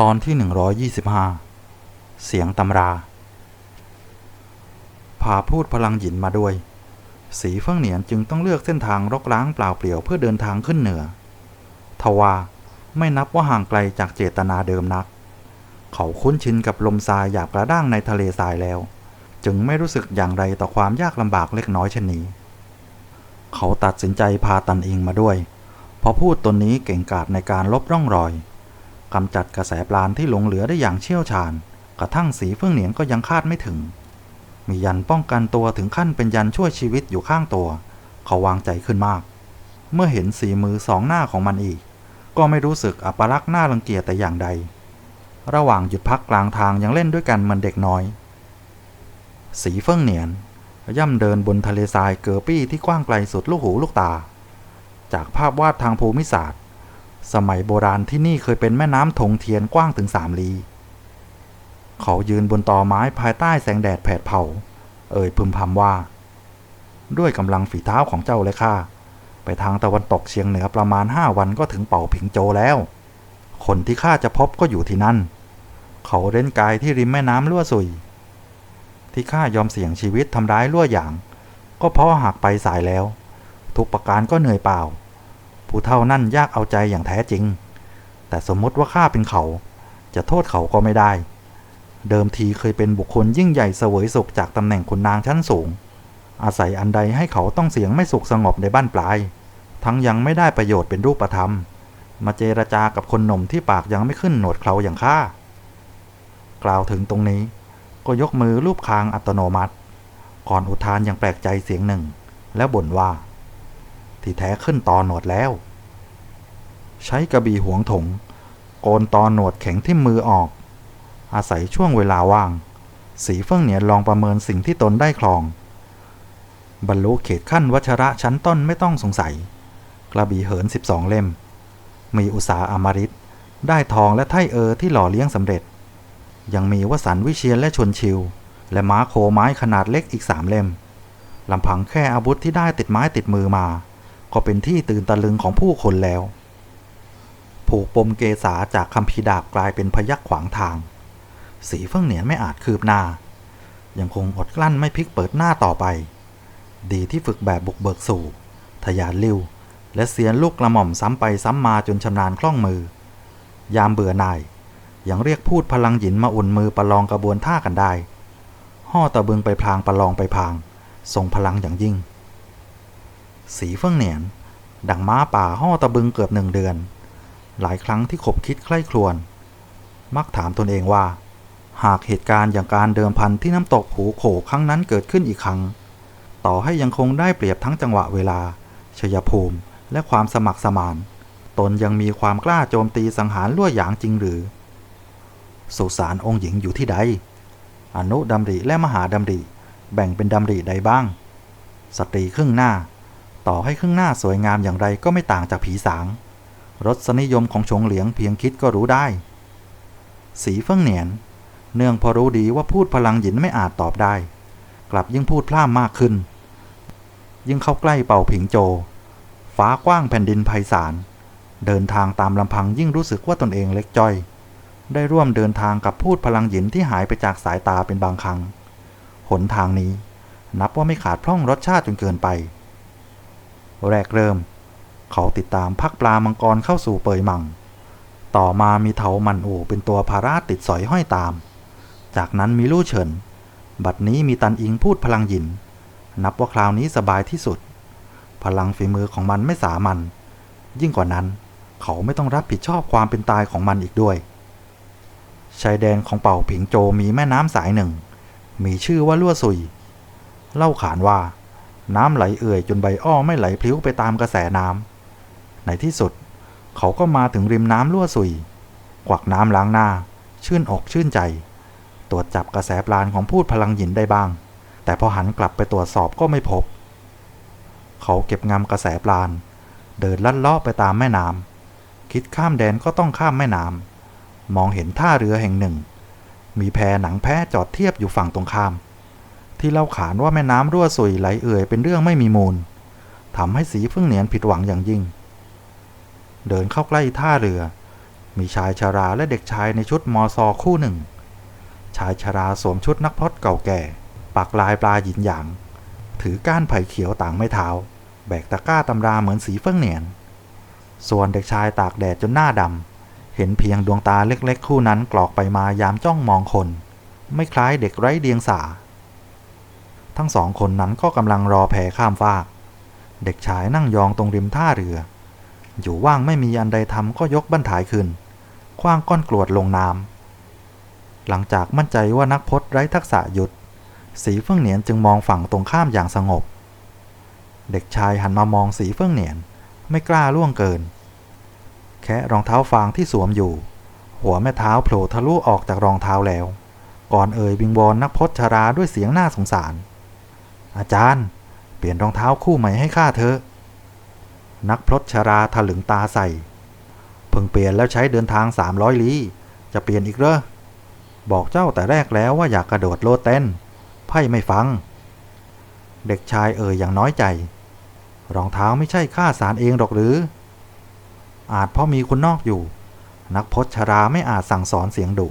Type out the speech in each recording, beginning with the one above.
ตอนที่ 125 เสียงตำราพาพูดพลังหยินมาด้วย สีเฟิ่องเหนียนจึงต้องเลือกเส้นทางรกร้างเปล่าเปลี่ยวเพื่อเดินทางขึ้นเหนือ ทว่าไม่นับว่าห่างไกลจากเจตนาเดิมนัก เขาคุ้นชินกับลมทรายหยาบกระด้างในทะเลทรายแล้ว จึงไม่รู้สึกอย่างไรต่อความยากลำบากเล็กน้อยเช่นนี้ เขาตัดสินใจพาตันอิงมาด้วย เพราะพูดตนนี้เก่งกาจในการลบร่องรอย กำจัดกระแสปราณที่หลงเหลือได้อย่างเชี่ยวชาญ กระทั่งสีเฟื่องเหนียนก็ยังคาดไม่ถึง มียันป้องกันตัวถึงขั้นเป็นยันช่วยชีวิตอยู่ข้างตัว เขาวางใจขึ้นมาก เมื่อเห็นสีมือสองหน้าของมันอีก ก็ไม่รู้สึกอัปลักษณ์น่ารังเกียจแต่อย่างใด ระหว่างหยุดพักกลางทางยังเล่นด้วยกันเหมือนเด็กน้อย สีเฟื่องเหนียนย่ำเดินบนทะเลทรายเกอปี้ที่กว้างไกลสุดลูกหูลูกตา จากภาพวาดทางภูมิศาสตร์ สมัยโบราณที่นี่เคยเป็นแม่น้ำถงเทียนกว้างถึงสามลีเขายืนบนตอไม้ภายใต้แสงแดดแผดเผา เอ่ยพึมพำว่า ด้วยกำลังฝีเท้าของเจ้าและข้าไปทางตะวันตกเชียงเหนือประมาณห้าวันก็ถึงเป่าผิงโจแล้ว คนที่ข้าจะพบก็อยู่ที่นั่น เขาเล่นกายที่ริมแม่น้ำลั่วสุย ที่ข้ายอมเสี่ยงชีวิตทำร้ายลั่วอย่าง ก็เพราะหากไปสายแล้ว ทุกประการก็เหนื่อยเปล่า ผู้เท่านั่นยากเอาใจอย่างแท้จริง แต่สมมติว่าข้าเป็นเขา จะโทษเขาก็ไม่ได้ เดิมทีเคยเป็นบุคคลยิ่งใหญ่เสวยสุขจากตำแหน่งขุนนางชั้นสูง อาศัยอันใดให้เขาต้องเสียงไม่สุขสงบในบ้านปลาย ทั้งยังไม่ได้ประโยชน์เป็นรูปธรรม มาเจรจากับคนหนุ่มที่ปากยังไม่ขึ้นหนวดเคราอย่างข้ากล่าวถึงตรงนี้ ก็ยกมือรูปคางอัตโนมัติ ก่อนอุทานอย่างแปลกใจเสียงหนึ่ง แล้วบ่นว่า ที่แท้ขึ้นตอหนวดแล้ว ใช้กระบี่หวงถงโกนตอหนวดแข็งที่มือออก อาศัยช่วงเวลาว่าง สีเฟื่องเหนียนลองประเมินสิ่งที่ตนได้คลอง บรรลุเขตขั้นวัชระชั้นต้นไม่ต้องสงสัย กระบี่เหิน 12 เล่ม มีอุสาอมริตได้ทองและไทเออที่หล่อเลี้ยงสำเร็จ ยังมีวสันวิเชียนและชนชิว และม้าโคไม้ขนาดเล็กอีกสามเล่มลำพังแค่อาวุธที่ได้ติดไม้ติดมือมา ก็เป็นที่ตื่นตะลึงของผู้คนแล้ว ผูกปมเกษาจากคำพีดาบกลายเป็นพยักขวางทาง สีเฟื่องเหนียนไม่อาจคืบหน้า ยังคงอดกลั้นไม่พลิกเปิดหน้าต่อไป ดีที่ฝึกแบบบุกเบิกสู่ ทยานลิ้วและเสียนลูกกระหม่อมซ้ำไปซ้ำมาจนชำนาญคล่องมือ ยามเบื่อหน่ายยังเรียกพูดพลังหยินมาอุ่นมือประลองกระบวนท่ากันได้ ห่อตะบึงไปพลางประลองไปพางทรงพลังอย่างยิ่ง สีเฟื่องเหนียน ดังม้าป่าห่อตะบึงเกือบหนึ่งเดือน หลายครั้งที่ขบคิดใคร่ครวญ มักถามตนเองว่า หากเหตุการณ์อย่างการเดิมพันที่น้ำตกหูโขครั้งนั้นเกิดขึ้นอีกครั้ง ต่อให้ยังคงได้เปรียบทั้งจังหวะเวลา ชยภูมิ และความสมัครสมาน ตนยังมีความกล้าโจมตีสังหารลั่วหยางจริงหรือ สุสานองค์หญิงอยู่ที่ใด อนุดำริและมหาดำริ แบ่งเป็นดำริใดบ้าง สตรีครึ่งหน้า ต่อให้ครึ่งหน้าสวยงามอย่างไรก็ไม่ต่างจากผีสาง รสนิยมของชงเหลียงเพียงคิดก็รู้ได้ สีเฟิ่งเหนียน เนื่องพอรู้ดีว่าพูดพลังหยินไม่อาจตอบได้ กลับยิ่งพูดพล่ามมากขึ้น ยิ่งเข้าใกล้เป่าผิงโจ ฟ้ากว้างแผ่นดินไพศาล เดินทางตามลำพังยิ่งรู้สึกว่าตนเองเล็กจ้อย ได้ร่วมเดินทางกับพูดพลังหยินที่หายไปจากสายตาเป็นบางครั้ง หนทางนี้ นับว่าไม่ขาดพร่องรสชาติจนเกินไป แรกเริ่ม เขาติดตามพักปลามังกรเข้าสู่เปยมัง ต่อมามีเถามันอูเป็นตัวพาราติดสอยห้อยตาม จากนั้นมีลู่เฉิน บัดนี้มีตันอิงพูดพลังหยิน นับว่าคราวนี้สบายที่สุด พลังฝีมือของมันไม่สามัญยิ่งกว่านั้นเขาไม่ต้องรับผิดชอบความเป็นตายของมันอีกด้วย ชายแดนของเป่าผิงโจมีแม่น้ำสายหนึ่ง มีชื่อว่าลั่วซุย เล่าขานว่า น้ำไหลเอื่อยจนใบอ้อไม่ไหลพลิ้วไปตามกระแสน้ำในที่สุด เขาก็มาถึงริมน้ำลั่วซุยกวักน้ำล้างหน้า ชื่นอกชื่นใจ ตรวจจับกระแสปราณของพูดพลังหินได้บ้าง แต่พอหันกลับไปตรวจสอบก็ไม่พบ เขาเก็บงำกระแสปราณ เดินลัดเลาะไปตามแม่น้ำคิดข้ามแดนก็ต้องข้ามแม่น้ำมองเห็นท่าเรือแห่งหนึ่ง มีแพหนังแพจอดเทียบอยู่ฝั่งตรงข้าม ที่เล่าขานว่าแม่น้ำรั่วสุยไหลเอื่อยเป็นเรื่องไม่มีมูลทำให้สีเฟื่องเหนียนผิดหวังอย่างยิ่ง เดินเข้าใกล้ท่าเรือ มีชายชาราและเด็กชายในชุดมอซอคู่หนึ่ง ชายชาราสวมชุดนักพรตเก่าแก่ ปักลายปลาหยินหยาง ถือก้านไผ่เขียวต่างไม่เท้า แบกตะกร้าตำราเหมือนสีเฟื่องเหนียน ส่วนเด็กชายตากแดดจนหน้าดำ เห็นเพียงดวงตาเล็กๆ คู่นั้นกรอกไปมายามจ้องมองคน ไม่คล้ายเด็กไร้เดียงสา ทั้งสองคนนั้นก็กำลังรอแพข้ามฟาก เด็กชายนั่งยองตรงริมท่าเรือ อยู่ว่างไม่มีอันใดทำก็ยกบั้นถ่ายขึ้นคว้างก้อนกรวดลงน้ำหลังจากมั่นใจว่านักพจน์ไร้ทักษะหยุด สีเฟื่องเหนียนจึงมองฝั่งตรงข้ามอย่างสงบ เด็กชายหันมามองสีเฟื่องเหนียนไม่กล้าล่วงเกิน แค่รองเท้าฟางที่สวมอยู่ หัวแม่เท้าโผล่ทะลุออกจากรองเท้าแล้ว ก่อนเอ่ยบิงบอลนักพจน์ชราด้วยเสียงน่าสงสาร อาจารย์ เปลี่ยนรองเท้าคู่ใหม่ให้ข้าเถอะ นักพรตชราถลึงตาใส่ เพิ่งเปลี่ยนแล้วใช้เดินทาง 300 ลี้ จะเปลี่ยนอีกเหรอ บอกเจ้าแต่แรกแล้วว่าอยากกระโดดโลดเต้น ไพ่ไม่ฟัง เด็กชายเอ่ยอย่างน้อยใจ รองเท้าไม่ใช่ข้าสารเองหรอกหรือ อาจเพราะมีคนนอกอยู่ นักพจน์ชราไม่อาจสั่งสอนเสียงดุ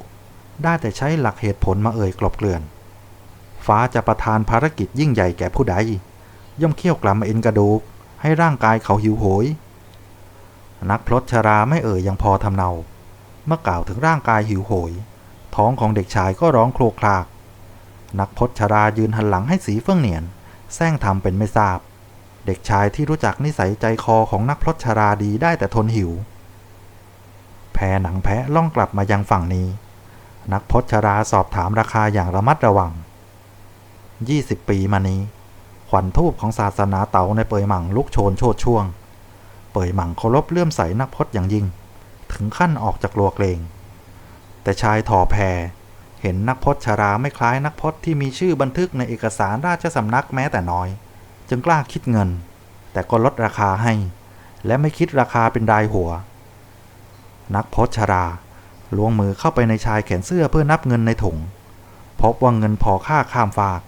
ได้แต่ใช้หลักเหตุผลมาเอ่ยกลบเกลื่อน ฟ้าจะประทานภารกิจยิ่งใหญ่แก่ผู้ใด ย่อมเคี่ยวกลัมเอ็นกระดูก ให้ร่างกายเขาหิวโหย นักพลดชราไม่เอ่ยยังพอทำเนา เมื่อกล่าวถึงร่างกายหิวโหย ท้องของเด็กชายก็ร้องโครกคราก นักพจน์ชรายืนหันหลังให้สีเฟื่องเหนียนแซงทำเป็นไม่ทราบ เด็กชายที่รู้จักนิสัยใจคอของนักพลดชราดีได้แต่ทนหิว แพหนังแพะล่องกลับมายังฝั่งนี้ นักพจน์ชราสอบถามราคาอย่างระมัดระวัง 20 ปีมานี้ ขวัญทูบของศาสนาเต๋าในเปยหมั่งลุกโชนโชดช่วง เปยหมั่งเคารพเลื่อมใสนักพจน์อย่างยิ่ง ถึงขั้นออกจากลัวเกรง แต่ชายถอแพรเห็นนักพจน์ชราไม่คล้ายนักพจน์ที่มีชื่อบันทึกในเอกสารราชสำนักแม้แต่น้อย จึงกล้าคิดเงิน แต่ก็ลดราคาให้ และไม่คิดราคาเป็นรายหัว นักพจน์ชราล้วงมือเข้าไปในชายแขนเสื้อเพื่อนับเงินในถุงพบว่าเงินพอค่าข้ามฝาก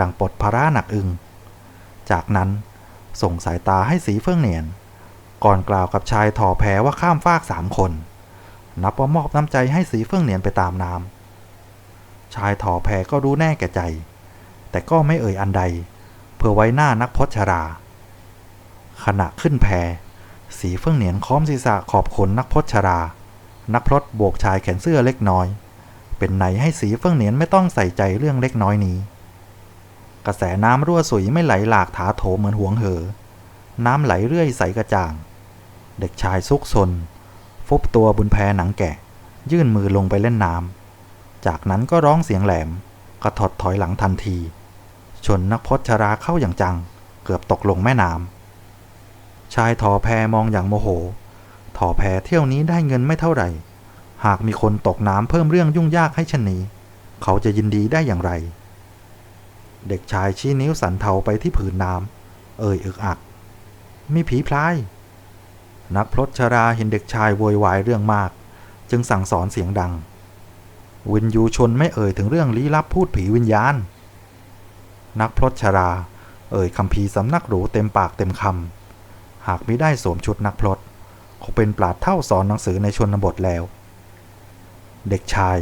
ดังปลดภาระหนักอึง จากนั้นส่งสายตาให้สีเฟื่องเหนียน ก่อนกล่าวกับชายถอแพว่าข้ามฟากสามคน นับว่ามอบน้ำใจให้สีเฟื่องเหนียนไปตามน้ำชายถอแพก็รู้แน่แก่ใจ แต่ก็ไม่เอ่ยอันใด เพื่อไว้หน้านักพจชรา ขณะขึ้นแพสีเฟื่องเหนียนค้อมศีรษะขอบขนนักพจชรา นักพรตโบกชายแขนเสื้อเล็กน้อย เป็นไหนให้สีเฟื่องเหนียนไม่ต้องใส่ใจเรื่องเล็กน้อยนี้ กระแสน้ำรั่วสุยไม่ไหลหลากถาโถมเหมือนห่วงเหอ น้ำไหลเรื่อยใสกระจ่าง เด็กชายซุกซน ฟุบตัวบนแพหนังแกะ ยื่นมือลงไปเล่นน้ำ จากนั้นก็ร้องเสียงแหลม กระถดถอยหลังทันที ชนนักพจชราเข้าอย่างจัง เกือบตกลงแม่น้ำ ชายถอแพมองอย่างโมโหถอแพเที่ยวนี้ได้เงินไม่เท่าไหร่ หากมีคนตกน้ำเพิ่มเรื่องยุ่งยากให้ชนนี้ เขาจะยินดีได้อย่างไร เด็กชายชี้นิ้วสันเทาไปที่ผืนน้ำเอ่ยอึกอัก มีผีพลาย นักพลดชราเห็นเด็กชายโวยวายเรื่องมาก จึงสั่งสอนเสียงดัง วินยูชนไม่เอ่ยถึงเรื่องลี้ลับพูดผีวิญญาณ นักพลดชรา เอ่ยคำพีสำนักหรูเต็มปากเต็มคำหากไมิได้สวมชุดนักพลดคงเป็นปราดเท่าสอนหนังสือในชนบทแล้ว เด็กชาย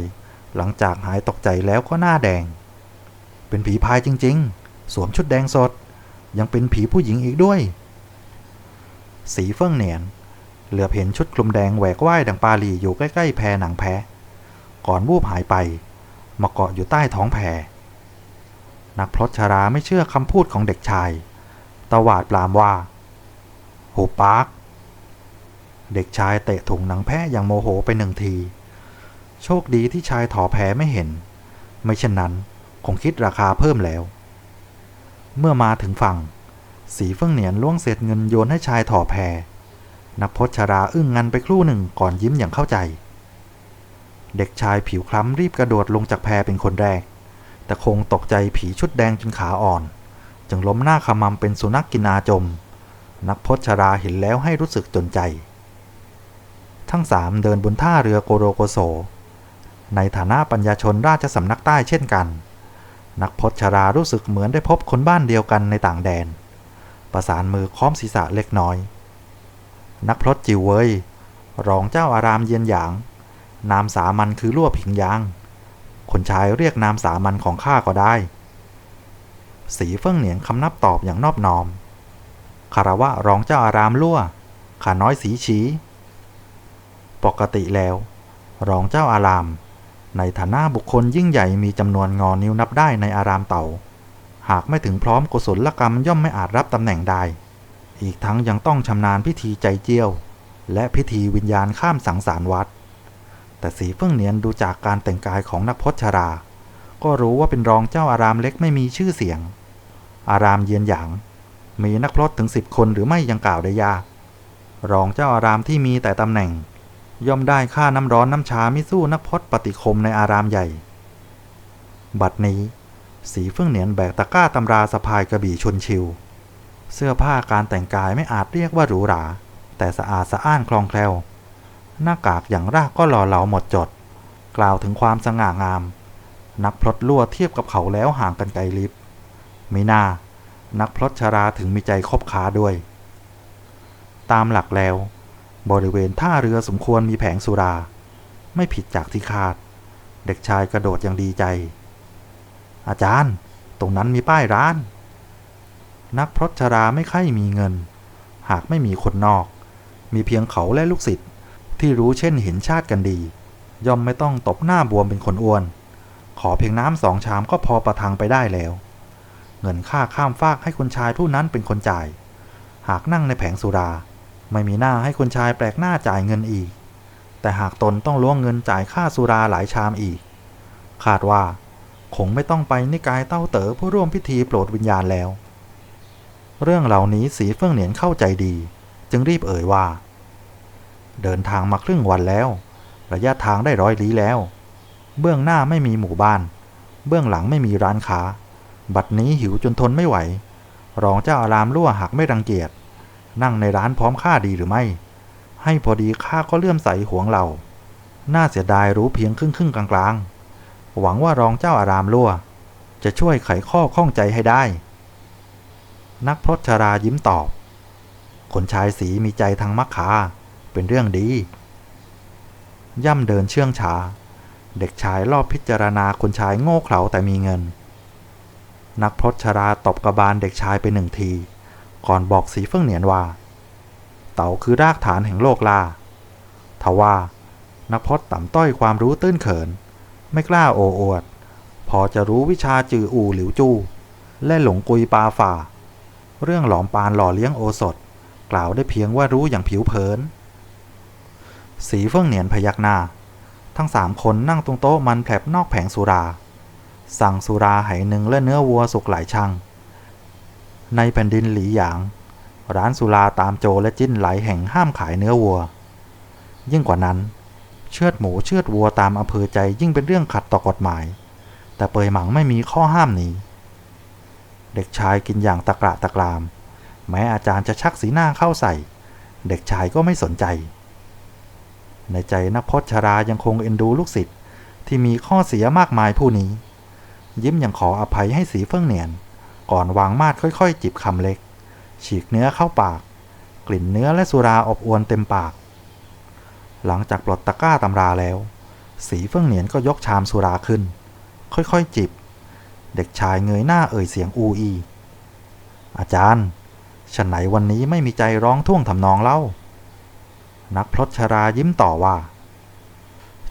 หลังจากหายตกใจแล้วก็หน้าแดง เป็นผีพายจริง ๆ สวมชุดแดงสด ยังเป็นผีผู้หญิงอีกด้วย สีเฟื่องเหนียน เหลือบเห็นชุดคลุมแดงแหวกว่ายดังปาลีอยู่ใกล้ ๆ แพหนังแพก่อนวูบหายไป มาเกาะอยู่ใต้ท้องแพนักพลดชาราไม่เชื่อคำพูดของเด็กชาย ตวาดปรามว่าหูปากเด็กชายเตะถุงหนังแพะอย่างโมโหไปหนึ่งที โชคดีที่ชายถอแพไม่เห็น ไม่เช่นนั้น คงคิดราคาเพิ่มแล้ว เมื่อมาถึงฝั่ง สีเฟื่องเหนียนล่วงเศษเงินโยนให้ชายถอแพนักพจชราอึ้งงันไปครู่หนึ่งก่อนยิ้มอย่างเข้าใจ เด็กชายผิวคล้ำรีบกระโดดลงจากแพเป็นคนแรก แต่คงตกใจผีชุดแดงจนขาอ่อน จึงล้มหน้าขมำเป็นสุนัขกกินอาจม นักพจชราเห็นแล้วให้รู้สึกจนใจ ทั้งสามเดินบนท่าเรือโกโรโกโซ ในฐานะปัญญาชนราชสำนักใต้เช่นกัน นักพจน์ชรารู้สึกเหมือนได้พบคนบ้านเดียวกันในต่างแดน ประสานมือค้อมศีรษะเล็กน้อย นักพรตจิวเวยรองเจ้าอารามเยียนหยาง นามสามัญคือลั่วผิงยาง คนชายเรียกนามสามัญของข้าก็ได้ สีเฟิ่งเหนียนคำนับตอบอย่างนอบน้อมคารวะรองเจ้าอารามลั่วข้าน้อยสีฉีปกติแล้ว รองเจ้าอาราม ในฐานะบุคคลยิ่งใหญ่มีจำนวนงอนิ้วนับได้ในอารามเต่า หากไม่ถึงพร้อมกุศลกรรมย่อมไม่อาจรับตำแหน่งได้อีกทั้งยังต้องชำนาญพิธีใจเจียว และพิธีวิญญาณข้ามสังสารวัฏแต่สีเฟื่องเนียนดูจากการแต่งกายของนักพจชรา ก็รู้ว่าเป็นรองเจ้าอารามเล็กไม่มีชื่อเสียง อารามเยียนหยาง มีนักพรตถึงสิบคนหรือไม่ยังกล่าวได้ยาก รองเจ้าอารามที่มีแต่ตำแหน่ง ย่อมได้ค่าน้ำร้อนน้ำชาไม่สู้นักพจปฏิคมในอารามใหญ่ บัดนี้ สีเฟื่องเหนียนแบกตะกร้าตำราสะพายกระบี่ชนชิว เสื้อผ้าการแต่งกายไม่อาจเรียกว่าหรูหรา แต่สะอาดสะอ้านคลองแคล่ว หน้ากากอย่างรากก็หล่อเหลาหมดจด กล่าวถึงความสง่างาม นักพลดลั่วเทียบกับเขาแล้วห่างกันไกลลิบไม่น่า นักพลดชราถึงมีใจคบค้าด้วย ตามหลักแล้ว บริเวณท่าเรือสมควรมีแผงสุรา ไม่ผิดจากที่คาด เด็กชายกระโดดอย่างดีใจ อาจารย์ ตรงนั้นมีป้ายร้าน นักพรตชราไม่ค่อยมีเงิน หากไม่มีคนนอก มีเพียงเขาและลูกศิษย์ที่รู้เช่นเห็นชาติกันดี ย่อมไม่ต้องตบหน้าบวมเป็นคนอ้วน ขอเพียงน้ำสองชามก็พอประทังไปได้แล้ว เงินค่าข้ามฟากให้คนชายผู้นั้นเป็นคนจ่าย หากนั่งในแผงสุรา ไม่มีหน้าให้คนชายแปลกหน้าจ่ายเงินอีก แต่หากตนต้องล้วงเงินจ่ายค่าสุราหลายชามอีก คาดว่า คงไม่ต้องไปนิกายเต้าเต๋อผู้ร่วมพิธีโปรดวิญญาณแล้ว เรื่องเหล่านี้สีเฟื่องเหนียนเข้าใจดี จึงรีบเอ่ยว่า เดินทางมาครึ่งวันแล้ว ระยะทางได้ร้อยลี้แล้ว เบื้องหน้าไม่มีหมู่บ้าน เบื้องหลังไม่มีร้านค้า บัดนี้หิวจนทนไม่ไหว รองเจ้าอารามรั่วหากไม่รังเกียจ นั่งในร้านพร้อมข้าดีหรือไม่ ให้พอดีข้าก็เลื่อมใสห่วงเราน่าเสียดายรู้เพียงครึ่งครึ่งกลางๆ หวังว่ารองเจ้าอารามรั่ว จะช่วยไขข้อข้องใจให้ได้ นักพรตชรายิ้มตอบคนชายสีมีใจทางมักคาเป็นเรื่องดี ย่ำเดินเชื่องช้า เด็กชายรอบพิจารณาคนชายโง่เขลาแต่มีเงิน นักพรตชราตบกระบาลเด็กชายไปหนึ่งที ก่อนบอกสีเฟื่องเหนียนว่า เต๋าคือรากฐานแห่งโลกลาทว่านักพรตต่ำต้อยความรู้ตื้นเขิน ไม่กล้าโอ้อวด พอจะรู้วิชาจืออู่หลิวจู้และหลงกุยปาฝ่า เรื่องหลอมปานหล่อเลี้ยงโอสถ กล่าวได้เพียงว่ารู้อย่างผิวเผิน สีเฟื่องเหนียนพยักหน้า ทั้งสามคนนั่งตรงโต๊ะมันแผลบนอกแผงสุรา สั่งสุราไหหนึ่งและเนื้อวัวสุกหลายช่าง ในแผ่นดินหลีหยาง ร้านสุราตามโจและจิ้นไหลแห่งห้ามขายเนื้อวัว ยิ่งกว่านั้น เชือดหมูเชือดวัวตามอำเภอใจยิ่งเป็นเรื่องขัดต่อกฎหมาย แต่เปยหมังไม่มีข้อห้ามนี้ เด็กชายกินอย่างตะกระตะกราม แม้อาจารย์จะชักสีหน้าเข้าใส่ เด็กชายก็ไม่สนใจ ในใจนักพจชรายังคงเอ็นดูลูกศิษย์ที่มีข้อเสียมากมายผู้นี้ ยิ้มยังขออภัยให้สีเฟื่องเหนียน ก่อนวางมาดค่อยๆ จิบคำเล็ก ฉีกเนื้อเข้าปาก กลิ่นเนื้อและสุราอบอวนเต็มปาก หลังจากปลดตะกร้าตำราแล้ว สีเฟื่องเหนียนก็ยกชามสุราขึ้น ค่อยๆจิบ เด็กชายเงยหน้าเอ่ยเสียงอูอี อาจารย์ฉันไหนวันนี้ไม่มีใจร้องท่วงทำนองเล่า นักพลดชรายิ้มต่อว่า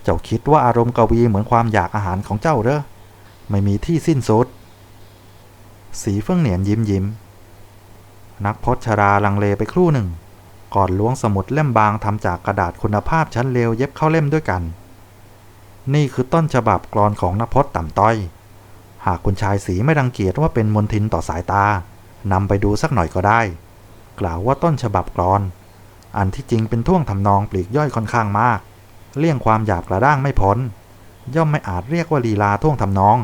เจ้าคิดว่าอารมณ์กวีเหมือนความอยากอาหารของเจ้าเด้อไม่มีที่สิ้นสุด สีเฟื่องเหนียนยิ้มยิ้ม นักพจชราลังเลไปครู่หนึ่ง ก่อนล้วงสมุดเล่มบางทำจากกระดาษคุณภาพชั้นเลวเย็บเข้าเล่มด้วยกัน นี่คือต้นฉบับกรอนของนักพจต่ำต้อย หากคุณชายสีไม่รังเกียจว่าเป็นมนทินต่อสายตานำไปดูสักหน่อยก็ได้ กล่าวว่าต้นฉบับกรอน อันที่จริงเป็นท่วงทำนองปลีกย่อยค่อนข้างมาก เลี่ยงความหยาบกระด้างไม่พ้น ย่อมไม่อาจเรียกว่าลีลาท่วงทำนอง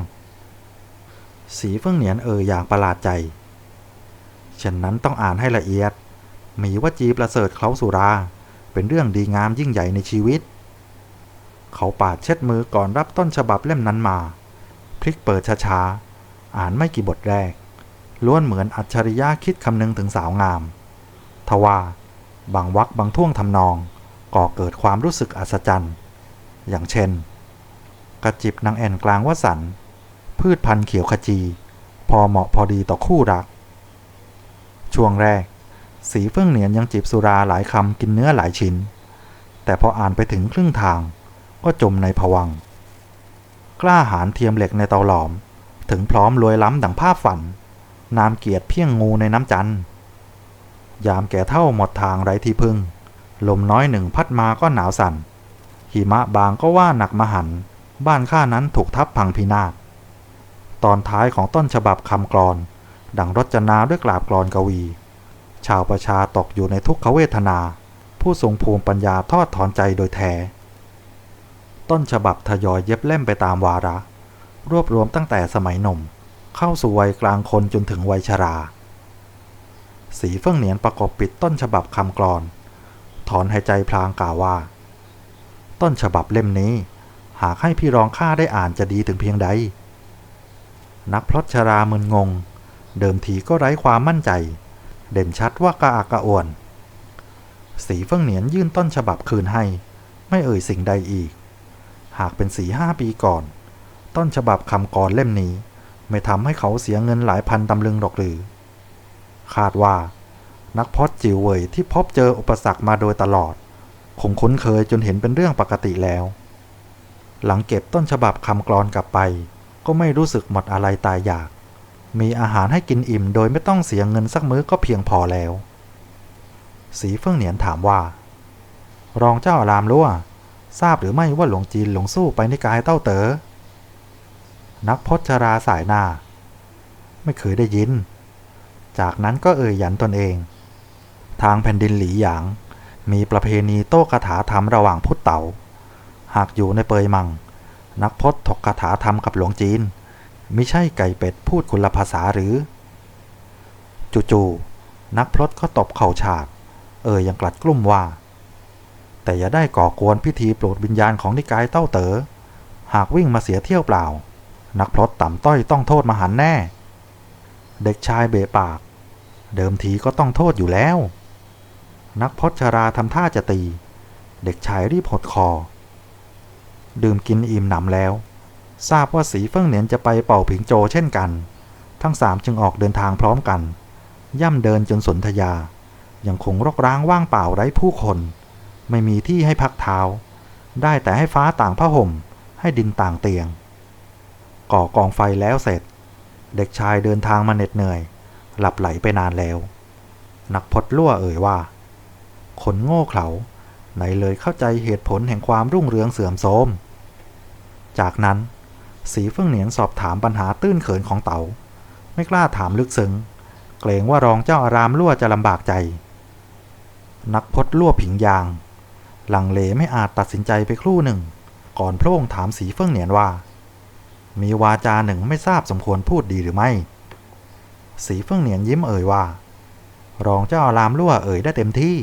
สีเฟื่องเหนียนเอ่ยอย่างประหลาดใจฉะนั้นต้องอ่านให้ละเอียด มีวจีประเสริฐเคล้าสุรา เป็นเรื่องดีงามยิ่งใหญ่ในชีวิต เขาปาดเช็ดมือก่อนรับต้นฉบับเล่มนั้นมา พลิกเปิดช้าๆ อ่านไม่กี่บทแรก ล้วนเหมือนอัจฉริยะคิดคำนึงถึงสาวงาม ทว่าบางวักบางท่วงทำนอง ก่อเกิดความรู้สึกอัศจรรย์ อย่างเช่น กระจิบนางแอนกลางวสันต์ พืชพันธุ์เขียวขจี พอเหมาะพอดีต่อคู่รัก ช่วงแรก สีเฟื่องเหนียนยังจิบสุราหลายคำกินเนื้อหลายชิ้น แต่พออ่านไปถึงครึ่งทางก็จมในผวัง กล้าหาญเทียมเหล็กในเตาหลอม ถึงพร้อมรวยล้ำดังภาพฝัน นามเกียรติเพียงงูในน้ำจันยามแก่เท่าหมดทางไร้ที่พึ่ง ลมน้อยหนึ่งพัดมาก็หนาวสั่นหิมะบางก็ว่าหนักมหัน บ้านข้านั้นถูกทับพังพินาศ ตอนท้ายของต้นฉบับคำกรอน ดังรจนาด้วยกราบกรอนกวี ชาวประชาตกอยู่ในทุกขเวทนา ผู้ทรงภูมิปัญญาทอดถอนใจโดยแท้ ต้นฉบับทยอยเย็บเล่มไปตามวาระ รวบรวมตั้งแต่สมัยหนุ่ม เข้าสู่วัยกลางคนจนถึงวัยชรา สีเฟื่องเหนียนประกบปิดต้นฉบับคำกรอน ถอนหายใจพลางกล่าวว่า ต้นฉบับเล่มนี้ หากให้พี่รองข้าได้อ่านจะดีถึงเพียงใด นักพลอชรามึนงง เดิมทีก็ไร้ความมั่นใจ เด่นชัดว่ากระอักกระอ่วน สีเฟื่องเหนียนยื่นต้นฉบับคืนให้ ไม่เอ่ยสิ่งใดอีก หากเป็นสีห้าปีก่อน ต้นฉบับคำกรเล่มนี้ ไม่ทำให้เขาเสียเงินหลายพันตำลึงหรอกหรือ คาดว่า นักพจจิ๋วเว่ยที่พบเจออุปสรรคมาโดยตลอด คงคุ้นเคยจนเห็นเป็นเรื่องปกติแล้ว หลังเก็บต้นฉบับคำกรอนกลับไป ก็ไม่รู้สึกหมดอะไรตายอยาก มีอาหารให้กินอิ่มโดยไม่ต้องเสียเงินสักมื้อก็เพียงพอแล้ว สีเฟื่องเหนียนถามว่า รองเจ้าอารามรู้ว่าทราบหรือไม่ว่าหลวงจีนหลงสู้ไปในกายเต้าเต๋อ นักพจราสายหน้า ไม่เคยได้ยิน จากนั้นก็เอ่ยหยันตนเอง ทางแผ่นดินหลีหยาง มีประเพณีโต้คาถาธรรมระหว่างพุทธเต๋า หากอยู่ในเปยมัง นักพจน์ถกคาถาธรรมกับหลวงจีนไม่ใช่ไก่เป็ดพูดคนละภาษาหรือ จู่ๆนักพรตก็ตบเข่าฉาด เอ่ยยังกลัดกลุ้มว่า แต่อย่าได้ก่อกวนพิธีโปรดวิญญาณของนิกายเต้าเต๋อหากวิ่งมาเสียเที่ยวเปล่า นักพรตต่ำต้อยต้องโทษมหันแน่ เด็กชายเบะปาก เดิมทีก็ต้องโทษอยู่แล้ว นักพจชราทำท่าจะตี เด็กชายรีบหดคอ ดื่มกินอิ่มหนำแล้ว ทราบว่าสีเฟิ่งเหนียนจะไปเป่าผิงโจเช่นกัน ทั้งสามจึงออกเดินทางพร้อมกัน ย่ำเดินจนสนธยา ยังคงรกร้างว่างเปล่าไร้ผู้คน ไม่มีที่ให้พักเท้า ได้แต่ให้ฟ้าต่างผ้าห่ม ให้ดินต่างเตียง ก่อกองไฟแล้วเสร็จ เด็กชายเดินทางมาเหน็ดเหนื่อย หลับไหลไปนานแล้ว นักพจน์ลั่วเอ่ยว่าคนโง่เขลาไหนเลยเข้าใจเหตุผลแห่งความรุ่งเรืองเสื่อมโทรม จากนั้นสีเฟื่องเหนียนสอบถามปัญหาตื้นเขินของเต๋าไม่กล้าถามลึกซึ้งเกรงว่ารองเจ้าอารามลั่วจะลำบากใจ นักพจน์ลั่วผิงยาง หลังเลไม่อาจตัดสินใจไปครู่หนึ่ง ก่อนพระองค์ถามสีเฟื่องเหนียนว่า มีวาจาหนึ่งไม่ทราบสมควรพูดดีหรือไม่ สีเฟื่องเหนียนยิ้มเอ่ยว่า รองเจ้าอารามลั่วเอ่ยได้เต็มที่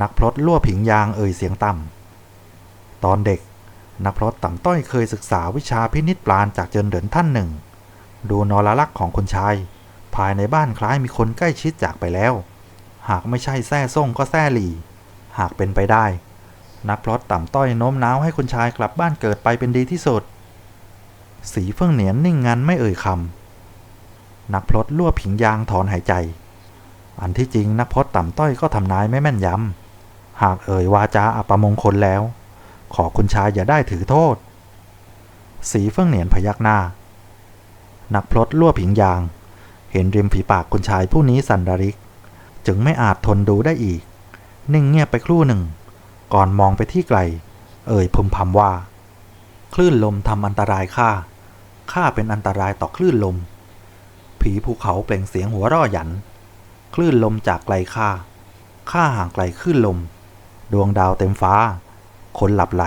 นักพลดลั่วผิงยางเอ่ยเสียงต่ำตอนเด็ก นักพรตต่ำต้อยเคยศึกษาวิชาพินิษปลานจากเจินเดินท่านหนึ่ง ดูนรลักษณ์ของคนชาย ภายในบ้านคล้ายมีคนใกล้ชิดจากไปแล้ว หากไม่ใช่แซ่ส่งก็แซ่หลี หากเป็นไปได้ นักพรตต่ำต้อยโน้มน้าวให้คนชายกลับบ้านเกิดไปเป็นดีที่สุด สีเฟื่องเหนียนนิ่งงันไม่เอ่ยคำนักพลดลั่วผิงยางถอนหายใจ อันที่จริงนักพจน์ต่ำต้อยก็ทำนายไม่แม่นยำหากเอ่ยวาจาอัปมงคลแล้ว ขอคุณชายอย่าได้ถือโทษ สีเฟื่องเหนียนพยักหน้า นักพลดลั่วผิงยาง เห็นริมฝีปากคุณชายผู้นี้สันดาริก จึงไม่อาจทนดูได้อีก นิ่งเงียบไปครู่หนึ่ง ก่อนมองไปที่ไกล เอ่ยพึมพำว่า คลื่นลมทำอันตรายข้าข้าเป็นอันตรายต่อคลื่นลม ผีภูเขาเปล่งเสียงหัวร่อหยัน คลื่นลมจากไกลข้าข้าห่างไกลคลื่นลม ดวงดาวเต็มฟ้า คนหลับไหล